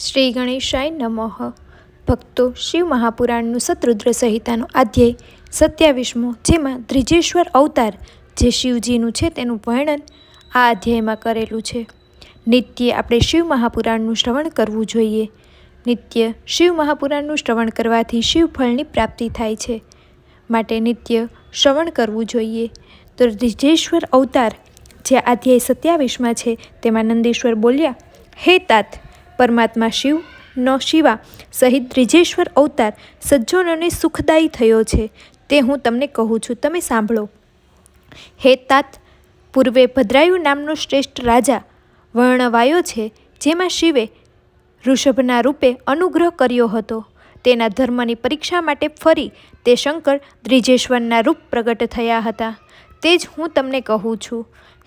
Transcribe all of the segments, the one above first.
શ્રી ગણેશાય નમઃ. ભક્તો શિવ મહાપુરાણનું સતરુદ્ર સંહિતાનો અધ્યાય સત્યાવીસમો, જેમાં ત્રિજેશ્વર અવતાર જે શિવજીનું છે તેનું વર્ણન આ અધ્યાયમાં કરેલું છે. નિત્ય આપણે શિવ મહાપુરાણનું શ્રવણ કરવું જોઈએ. નિત્ય શિવ મહાપુરાણનું શ્રવણ કરવાથી શિવ ફળની પ્રાપ્તિ થાય છે. માટે નિત્ય શ્રવણ કરવું જોઈએ. તો ત્રિજેશ્વર અવતાર જે અધ્યાય સત્યાવીસમાં છે, તેમાં નંદેશ્વર બોલ્યા, હે તાત પરમાત્મા શિવ, નો શિવા, સહિત ત્રિજેશ્વર અવતાર સજ્જનોને સુખદાયી થયો છે, તે હું તમને કહું છું. તમે સાંભળો. હે તાત, પૂર્વે ભદ્રાયુ નામનો શ્રેષ્ઠ રાજા વર્ણવાયો છે, જેમાં શિવે ઋષભના રૂપે અનુગ્રહ કર્યો હતો. તેના ધર્મની પરીક્ષા માટે ફરી તે શંકર ત્રિજેશ્વરના રૂપ પ્રગટ થયા હતા. તે જ હું તમને કહું છું.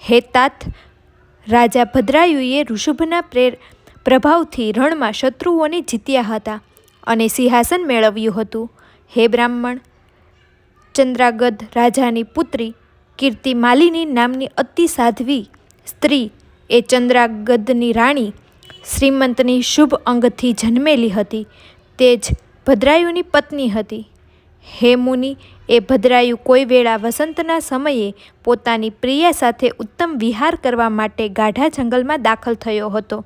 હે તાત, રાજા ભદ્રાયુએ ઋષભના પ્રેર પ્રભાવથી રણમાં શત્રુઓને જીત્યા હતા અને સિંહાસન મેળવ્યું હતું. હે બ્રાહ્મણ, ચંદ્રાગદ રાજાની પુત્રી કીર્તિ માલિની નામની અતિ સાધ્વી સ્ત્રી એ ચંદ્રાગદની રાણી શ્રીમંતની શુભ અંગથી જન્મેલી હતી. તે જ ભદ્રાયુની પત્ની હતી. હે મુનિ, એ ભદ્રાયુ કોઈ વેળા વસંતના સમયે પોતાની પ્રિયા સાથે ઉત્તમ વિહાર કરવા માટે ગાઢા જંગલમાં દાખલ થયો હતો.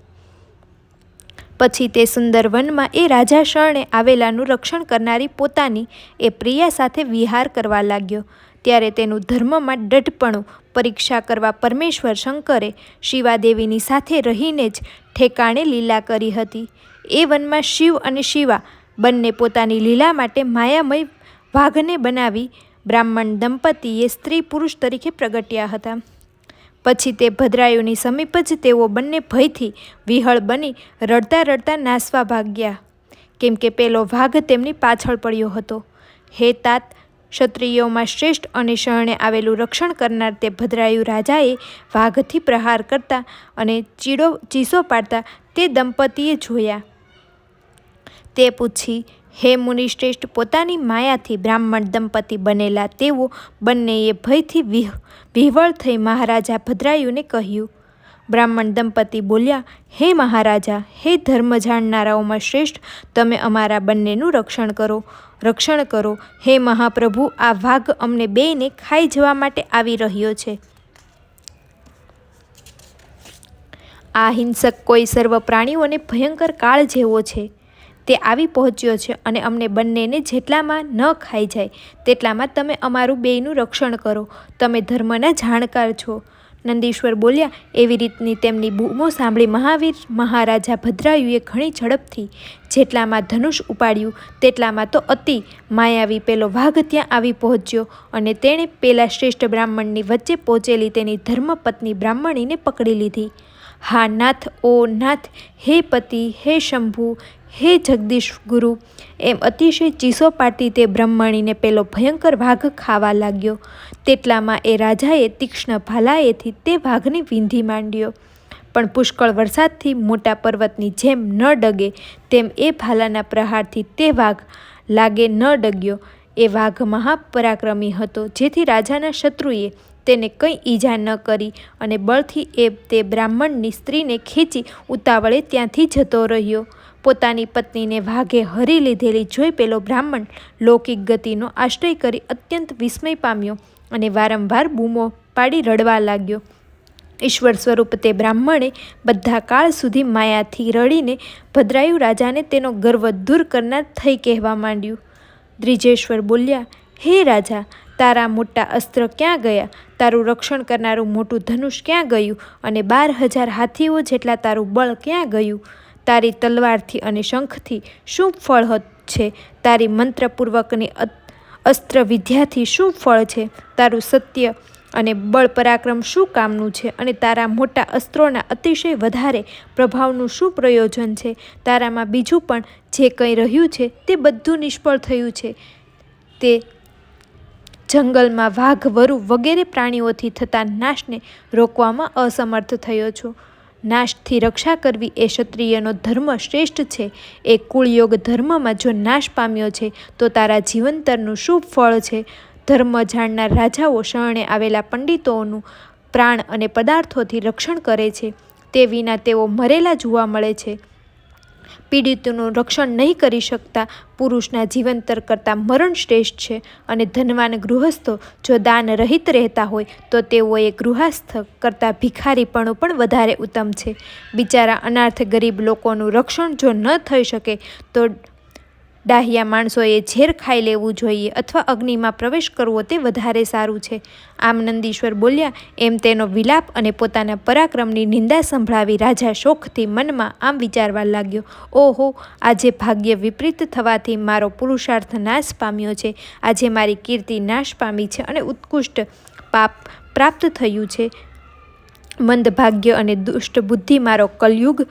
પછી તે સુંદર વનમાં એ રાજા શરણે આવેલાનું રક્ષણ કરનારી પોતાની એ પ્રિયા સાથે વિહાર કરવા લાગ્યો. ત્યારે તેનું ધર્મમાં ડઢપણું પરીક્ષા કરવા પરમેશ્વર શંકરે શિવાદેવીની સાથે રહીને જ ઠેકાણે લીલા કરી હતી. એ વનમાં શિવ અને શિવા બંને પોતાની લીલા માટે માયામય વાઘને બનાવી બ્રાહ્મણ દંપતીએ સ્ત્રી પુરુષ તરીકે પ્રગટ્યા હતા. પછી તે ભદ્રાયુની સમીપ જ તેઓ બંને ભયથી વિહળ બની રડતા રડતા નાસવા ભાગ્યા. કેમ કે પેલો વાઘ તેમની પાછળ પડ્યો હતો. હે તાત, ક્ષત્રિયોમાં શ્રેષ્ઠ અને શરણે આવેલું રક્ષણ કરનાર તે ભદ્રાયુ રાજાએ વાઘથી પ્રહાર કરતા અને ચીડો ચીસો પાડતા તે દંપતીએ જોયા. તે પૂછી હે મુનિશ્રેષ્ઠ, પોતાની માયાથી બ્રાહ્મણ દંપતી બનેલા તેઓ બંનેએ ભયથી વિહ, વિહવળ થઈ મહારાજા ભદ્રાયુને કહ્યું, બ્રાહ્મણ દંપતી બોલ્યા, હે મહારાજા, હે ધર્મ જાણનારાઓમાં શ્રેષ્ઠ, તમે અમારા બંનેનું રક્ષણ કરો રક્ષણ કરો. હે મહાપ્રભુ, આ વાઘ અમને બેને ખાઈ જવા માટે આવી રહ્યો છે. આ હિંસક કોઈ સર્વ પ્રાણીઓને ભયંકર કાળ જેવો છે. તે આવી પહોંચ્યો છે અને અમને બંનેને જેટલામાં ન ખાઈ જાય, તેટલામાં તમે અમારું બેયનું રક્ષણ કરો. તમે ધર્મના જાણકાર છો. નંદીશ્વર બોલ્યા, એવી રીતની તેમની બૂમો સાંભળી મહાવીર મહારાજા ભદ્રાયુએ ઘણી ઝડપથી જેટલામાં ધનુષ ઉપાડ્યું, તેટલામાં તો અતિ માયાવી પેલો વાઘ ત્યાં આવી પહોંચ્યો અને તેણે પેલા શ્રેષ્ઠ બ્રાહ્મણની વચ્ચે પહોંચેલી તેની ધર્મપત્ની બ્રાહ્મણીને પકડી લીધી. હા, નાથ, ઓ નાથ, હે પતિ, હે શંભુ હે જગદીશ ગુરુ, એમ અતિશય ચીસો પાડતી તે બ્રહ્મણીને પેલો ભયંકર વાઘ ખાવા લાગ્યો. તેટલામાં એ રાજાએ તીક્ષ્ણ ભાલાએથી તે વાઘને વીંધી માંડ્યો. પણ પુષ્કળ વરસાદથી મોટા પર્વતની જેમ ન ડગે, તેમ એ ભાલાના પ્રહારથી તે વાઘ લાગે ન ડગ્યો. એ વાઘ મહાપરાક્રમી હતો, જેથી રાજાના શત્રુએ તેને કંઈ ઈજા ન કરી અને બળથી એ તે બ્રાહ્મણની સ્ત્રીને ખેંચી ઉતાવળે ત્યાંથી જતો રહ્યો. પોતાની પત્નીને વાઘે હરી લીધેલી જોઈ પેલો બ્રાહ્મણ લૌકિક ગતિનો આશ્રય કરી અત્યંત વિસ્મય પામ્યો અને વારંવાર બૂમો પાડી રડવા લાગ્યો. ઈશ્વર સ્વરૂપ તે બ્રાહ્મણે બધા કાળ સુધી માયાથી રડીને ભદ્રાયુ રાજાને તેનો ગર્વ દૂર કરનાર થઈ કહેવા માંડ્યું. દ્રિજેશ્વર બોલ્યા, હે રાજા, તારા મોટા અસ્ત્ર ક્યાં ગયા? તારું રક્ષણ કરનારું મોટું ધનુષ ક્યાં ગયું? અને બાર હજાર હાથીઓ જેટલા તારું બળ ક્યાં ગયું? તારી તલવારથી અને શંખથી શું ફળ છે? તારી મંત્રપૂર્વકની અસ્ત્ર વિદ્યાથી શું ફળ છે? તારું સત્ય અને બળ પરાક્રમ શું કામનું છે? અને તારા મોટા અસ્ત્રોના અતિશય વધારે પ્રભાવનું શું પ્રયોજન છે? તારામાં બીજું પણ જે કંઈ રહ્યું છે તે બધું નિષ્ફળ થયું છે. તે જંગલમાં વાઘ, વરુ વગેરે પ્રાણીઓથી થતા નાશને રોકવામાં અસમર્થ થયો છું. નાશથી રક્ષા કરવી એ ક્ષત્રિયનો ધર્મ શ્રેષ્ઠ છે. એ કુળયોગ ધર્મમાં જો નાશ પામ્યો છે, તો તારા જીવંતરનું શુભ ફળ છે. ધર્મ જાણનાર રાજાઓ શરણે આવેલા પંડિતોનું પ્રાણ અને પદાર્થોથી રક્ષણ કરે છે. તે વિના તેઓ મરેલા જોવા મળે છે. પીડિતનું રક્ષણ નહીં કરી શકતા, પુરુષના જીવંતર કરતાં મરણ શ્રેષ્ઠ છે અને ધનવાન ગૃહસ્થો જો દાન રહિત રહેતા હોય, તો તેઓએ ગૃહસ્થ કરતાં ભિખારીપણું પણ વધારે ઉત્તમ છે. બિચારા અનાર્થ ગરીબ લોકોનું રક્ષણ જો ન થઈ શકે, તો ડાહ્યા માણસોએ ઝેર ખાઈ લેવું જોઈએ અથવા અગ્નિમાં પ્રવેશ કરવો તે વધારે સારું છે. આમ નંદીશ્વર બોલ્યા, એમ તેનો વિલાપ અને પોતાના પરાક્રમની નિંદા સંભળાવી રાજા શોખથી મનમાં આમ વિચારવા લાગ્યો, ઓહો, આજે ભાગ્ય વિપરીત થવાથી મારો પુરુષાર્થ નાશ પામ્યો છે. આજે મારી કીર્તિ નાશ પામી છે અને ઉત્કૃષ્ટ પાપ પ્રાપ્ત થયું છે. મંદ ભાગ્ય અને દુષ્ટ બુદ્ધિ મારો કલયુગ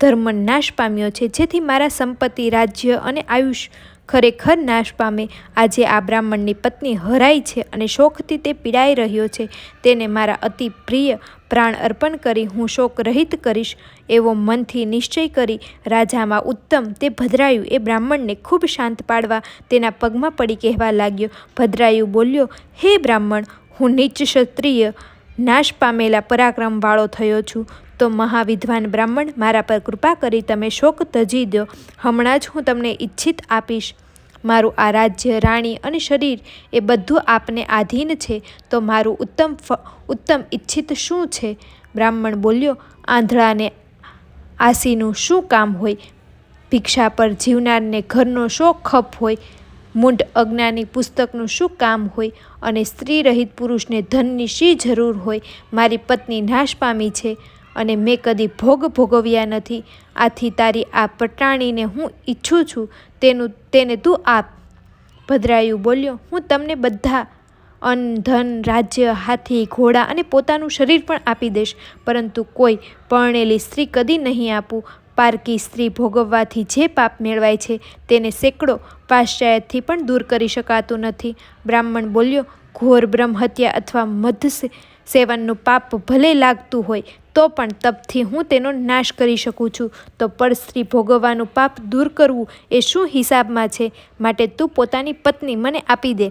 ધર્મ નાશ પામ્યો છે. જેથી મારા સંપત્તિ, રાજ્ય અને આયુષ ખરેખર નાશ પામે. આજે આ બ્રાહ્મણની પત્ની હરાઈ છે અને શોકથી તે પીડાઈ રહ્યો છે. તેને મારા અતિ પ્રિય પ્રાણ અર્પણ કરી હું શોક રહિત કરીશ એવો મનથી નિશ્ચય કરી રાજામાં ઉત્તમ તે ભદ્રાયુ એ બ્રાહ્મણને ખૂબ શાંત પાડવા તેના પગમાં પડી કહેવા લાગ્યો. ભદ્રાયુ બોલ્યો, હે બ્રાહ્મણ, હું નીચ ક્ષત્રિય, નાશ પામેલા પરાક્રમવાળો થયો છું. તો મહાવિદ્વાન બ્રાહ્મણ મારા પર કૃપા કરી તમે શોક તજી દો. હમણાં જ હું તમને ઈચ્છિત આપીશ. મારું આ રાજ્ય રાણી અને શરીર એ બધું આપને આધીન છે. તો મારું ઉત્તમ ઉત્તમ ઈચ્છિત શું છે? બ્રાહ્મણ બોલ્યો, આંધળાને આસીનું શું કામ હોય? ભિક્ષા પર જીવનારને ઘરનો શો ખપ હોય? મૂંઢ અજ્ઞાની પુસ્તકનું શું કામ હોય? અને સ્ત્રી રહિત પુરુષને ધનની શી જરૂર હોય? મારી પત્ની નાશ પામી છે. અને મેં કદી ભોગ ભોગવ્યા નથી. આથી તારી આ પટાણીને હું ઈચ્છું છું. તેનું, તેને તું આપ. ભદ્રાયુ બોલ્યો, હું તમને બધા અન્ન ધન રાજ્ય હાથી ઘોડા અને પોતાનું શરીર પણ આપી દઈશ. પરંતુ કોઈ પરણેલી સ્ત્રી કદી નહીં આપું. પારકી સ્ત્રી ભોગવવાથી જે પાપ મેળવાય છે, તેને સેંકડો પાશ્ચાયતથી પણ દૂર કરી શકાતું નથી. બ્રાહ્મણ બોલ્યો, ઘોર બ્રહ્મ હત્યા અથવા મધ સેવનનું પાપ ભલે લાગતું હોય તો પણ તપથી હું તેનો નાશ કરી શકું છું. તો પરસ્ત્રી ભોગવવાનું પાપ દૂર કરવું એ શું હિસાબમાં છે? માટે તું પોતાની પત્ની મને આપી દે.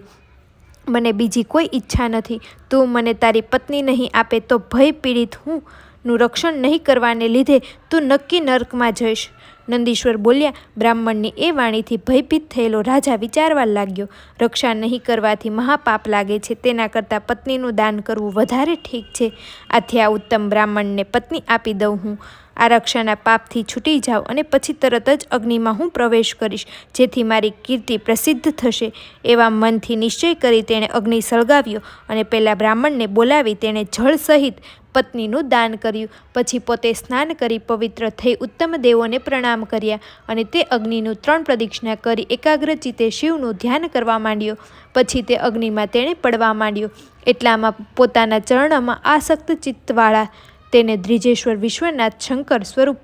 મને બીજી કોઈ ઈચ્છા નથી. તું મને તારી પત્ની નહીં આપે તો ભય પીડિત હું. નું રક્ષણ નહીં કરવાને લીધે તું નક્કી નર્કમાં જઈશ. નંદીશ્વર બોલ્યા, બ્રાહ્મણની એ વાણીથી ભયભીત થયેલો રાજા વિચારવા લાગ્યો. રક્ષા નહીં કરવાથી મહાપાપ લાગે છે. તેના કરતાં પત્નીનું દાન કરવું વધારે ઠીક છે. આથી આ ઉત્તમ બ્રાહ્મણને પત્ની આપી દઉં હું. આ રક્ષાના પાપથી છૂટી જાઓ અને પછી તરત જ અગ્નિમાં હું પ્રવેશ કરીશ, જેથી મારી કીર્તિ પ્રસિદ્ધ થશે. એવા મનથી નિશ્ચય કરી તેણે અગ્નિ સળગાવ્યો અને પહેલાં બ્રાહ્મણને બોલાવી તેણે જળ સહિત પત્નીનું દાન કર્યું. પછી પોતે સ્નાન કરી પવિત્ર થઈ ઉત્તમ દેવોને પ્રણામ કર્યા અને તે અગ્નિનું ત્રણ પ્રદક્ષિણા કરી એકાગ્ર ચિત્તે શિવનું ધ્યાન કરવા માંડ્યો. પછી તે અગ્નિમાં તેણે પડવા માંડ્યો. એટલામાં પોતાના ચરણમાં આસક્ત ચિત્તવાળા તેને દ્રિજેશ્વર વિશ્વનાથ શંકર સ્વરૂપ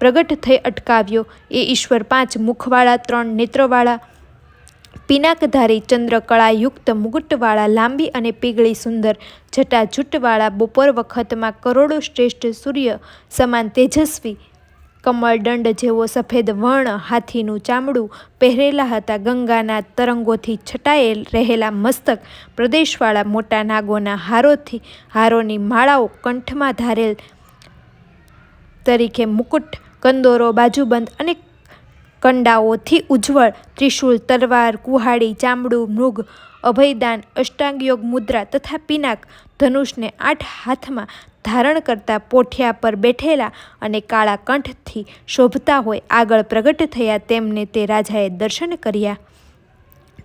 પ્રગટ થઈ અટકાવ્યો. એ ઈશ્વર પાંચ મુખવાળા, ત્રણ નેત્રવાળા, પિનાકધારી ચંદ્રકળાયુક્ત મુગુટવાળા, લાંબી અને પીગળી સુંદર જટાજૂટવાળા બપોર વખતમાં કરોડો શ્રેષ્ઠ સૂર્ય સમાન તેજસ્વી કમળદંડ જેવો સફેદ વર્ણ હાથીનું ચામડું પહેરેલા હતા. ગંગાના તરંગોથી છટાયેલ રહેલા મસ્તક પ્રદેશવાળા મોટા નાગોના હારોથી, હારોની માળાઓ કંઠમાં ધારેલ તરીકે મુકુટ, કંદોરો બાજુબંધ અને કંડાઓથી ઉજ્જવળ ત્રિશુલ તલવાર, કુહાડી, ચામડું, મૃગ, અભયદાન, અષ્ટાંગયોગ મુદ્રા તથા પિનાક ધનુષને આઠ હાથમાં ધારણ કરતા પોઠિયા પર બેઠેલા અને કાળા કંઠથી શોભતા હોય આગળ પ્રગટ થયા તેમને તે રાજાએ દર્શન કર્યા.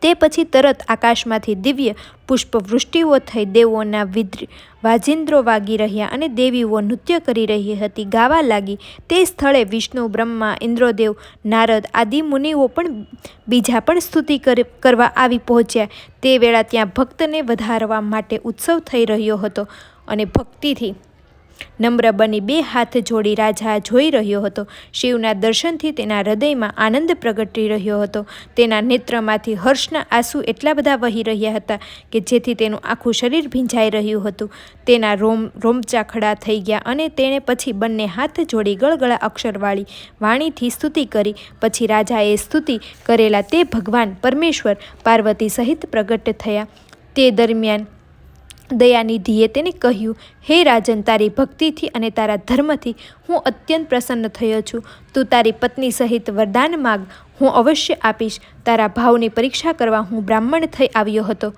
તે પછી તરત આકાશમાંથી દિવ્ય પુષ્પવૃષ્ટિઓ થઈ દેવોના વિદ્ર, વાજિંદ્રો વાગી રહ્યા અને દેવીઓ નૃત્ય કરી રહી હતી, ગાવા લાગી. તે સ્થળે વિષ્ણુ, બ્રહ્મા, ઇન્દ્રદેવ, નારદ આદિ મુનિઓ પણ બીજા પણ સ્તુતિ કરવા આવી પહોંચ્યા. તે વેળા ત્યાં ભક્તને વધારવા માટે ઉત્સવ થઈ રહ્યો હતો અને ભક્તિથી નમ્ર બની બે હાથ જોડી રાજા જોઈ રહ્યો હતો. શિવના દર્શનથી તેના હૃદયમાં આનંદ પ્રગટી રહ્યો હતો. તેના નેત્રમાંથી હર્ષના આંસુ એટલા બધા વહી રહ્યા હતા કે જેથી તેનું આખું શરીર ભીંજાઈ રહ્યું હતું. તેના રોમ, રોમચા ખડા થઈ ગયા અને તેણે પછી બંને હાથ જોડી ગળગળા અક્ષરવાળી વાણીથી સ્તુતિ કરી. પછી રાજાએ સ્તુતિ કરેલા તે ભગવાન પરમેશ્વર પાર્વતી સહિત પ્રગટ થયા. તે દરમિયાન દયાનિધિએ તેને કહ્યું, હે રાજન, તારી ભક્તિથી અને તારા ધર્મથી હું અત્યંત પ્રસન્ન થયો છું. તું તારી પત્ની સહિત વરદાન માગ. હું અવશ્ય આપીશ. તારા ભાવની પરીક્ષા કરવા હું બ્રાહ્મણ થઈ આવ્યો હતો.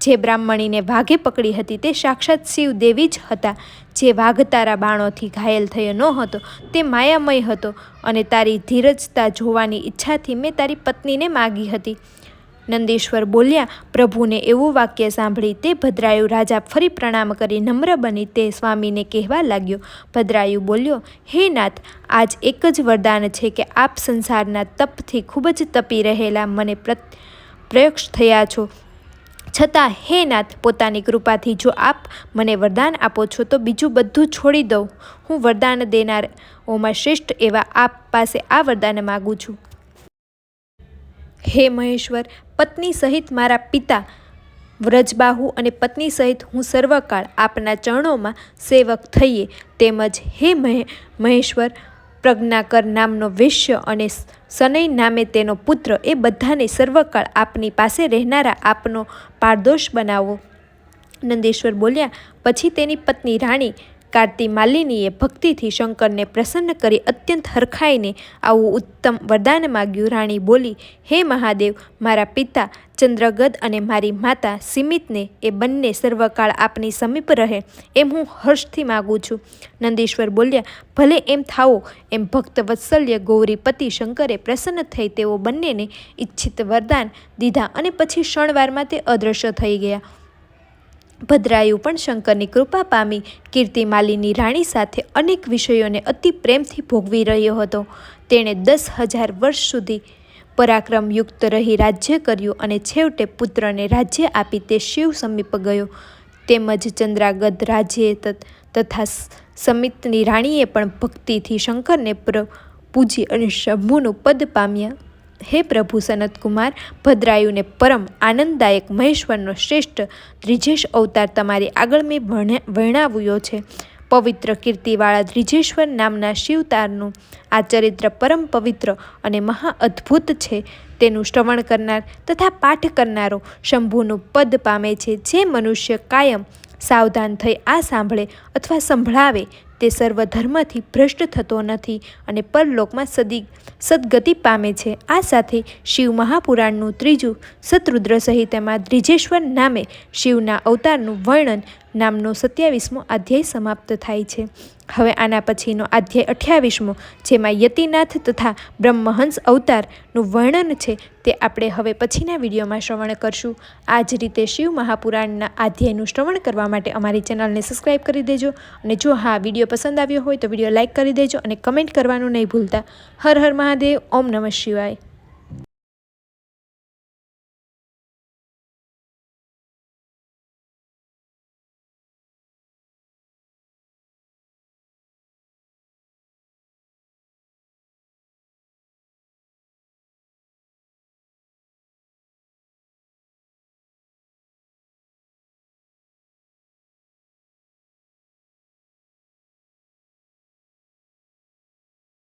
જે બ્રાહ્મણીને વાઘે પકડી હતી તે સાક્ષાત શિવ દેવી જ હતા. જે વાઘ તારા બાણોથી ઘાયલ થયો ન હતો, તે માયામય હતો અને તારી ધીરજતા જોવાની ઈચ્છાથી મેં તારી પત્નીને માગી હતી. નંદીશ્વર બોલ્યા, પ્રભુને એવું વાક્ય સાંભળી તે ભદ્રાયુ રાજા ફરી પ્રણામ કરી નમ્ર બની તે સ્વામીને કહેવા લાગ્યો. ભદ્રાયુ બોલ્યો, હે નાથ, આજ એક જ વરદાન છે કે આપ સંસારના તપથી ખૂબ જ તપી રહેલા મને પ્રયક્ષ થયા છો. છતાં, હે નાથ, પોતાની કૃપાથી જો આપ મને વરદાન આપો છો, તો બીજું બધું છોડી દઉં. હું વરદાન દેનાર ઓમાં શ્રેષ્ઠ એવા આપ પાસે આ વરદાન માગું છું. હે મહેશ્વર પત્ની સહિત મારા પિતા, વ્રજબાહુ અને પત્ની સહિત હું સર્વકાળ આપના ચરણોમાં સેવક થઈએ તેમજ હે મહેશ્વર, પ્રજ્ઞાકર નામનો વૈશ્ય અને સનય નામે તેનો પુત્ર એ બધાને સર્વકાળ આપની પાસે રહેનારા આપનો પારદોષ બનાવો. નંદેશ્વર બોલ્યા, પછી તેની પત્ની રાણી કાર્તિ માલિનીએ ભક્તિથી શંકરને પ્રસન્ન કરી અત્યંત હરખાઈને આવું ઉત્તમ વરદાન માગ્યું. રાણી બોલી, હે મહાદેવ, મારા પિતા ચંદ્રગદ અને મારી માતા સિમિતને એ બંને સર્વકાળ આપની સમીપ રહે એમ હું હર્ષથી માગું છું. નંદીશ્વર બોલ્યા, ભલે એમ થાવો એમ ભક્ત વત્સલ્ય ગૌરીપતિ શંકરે પ્રસન્ન થઈ તેઓ બંનેને ઈચ્છિત વરદાન દીધા અને પછી ક્ષણવારમાં તે અદૃશ્ય થઈ ગયા. ભદ્રાયુ પણ શંકરની કૃપા પામી કીર્તિમાલીની રાણી સાથે અનેક વિષયોને અતિ પ્રેમથી ભોગવી રહ્યો હતો. તેણે દસ હજાર વર્ષ સુધી પરાક્રમયુક્ત રહી રાજ્ય કર્યું અને છેવટે પુત્રને રાજ્ય આપી તે શિવ સમીપ ગયો. તેમજ ચંદ્રાગત રાજ્ય તથા સમિતની રાણીએ પણ ભક્તિથી શંકરને પૂજી અને શંભુનું પદ પામ્યા. હે પ્રભુ સનતકુમાર, ભદ્રાયુને પરમ આનંદદાયક મહેશ્વરનો શ્રેષ્ઠ ત્રિજેશ અવતાર તમારી આગળ મેં વર્ણાવ્યો છે. પવિત્ર કીર્તિવાળા ત્રિજેશ્વર નામના શિવતારનું આ ચરિત્ર પરમ પવિત્ર અને મહા અદ્ભુત છે. તેનું શ્રવણ કરનાર તથા પાઠ કરનારો શંભુનું પદ પામે છે. જે મનુષ્ય કાયમ સાવધાન થઈ આ સાંભળે અથવા સંભળાવે તે સર્વધર્મથી ભ્રષ્ટ થતો નથી અને પરલોકમાં સદી સદગતિ પામે છે. આ સાથે શિવ મહાપુરાણનું ત્રીજું શતરુદ્ર સહિત એમાં દ્રિજેશ્વર નામે શિવના અવતારનું વર્ણન નામનો સત્યાવીસમો અધ્યાય સમાપ્ત થાય છે. હવે આના પછીનો અધ્યાય અઠ્યાવીસમો, જેમાં યતિનાથ તથા બ્રહ્મહંસ અવતારનું વર્ણન છે તે આપણે હવે પછીના વિડીયોમાં શ્રવણ કરશું. આ જ રીતે શિવ મહાપુરાણના અધ્યાયનું શ્રવણ કરવા માટે અમારી ચેનલને સબસ્ક્રાઈબ કરી દેજો અને જો હા, વીડિયો પસંદ આવ્યો હોય તો વીડિયો લાઇક કરી દેજો અને કમેન્ટ કરવાનું નહીં ભૂલતા. હર હર મહાદેવ, ઓમ નમઃ શિવાય.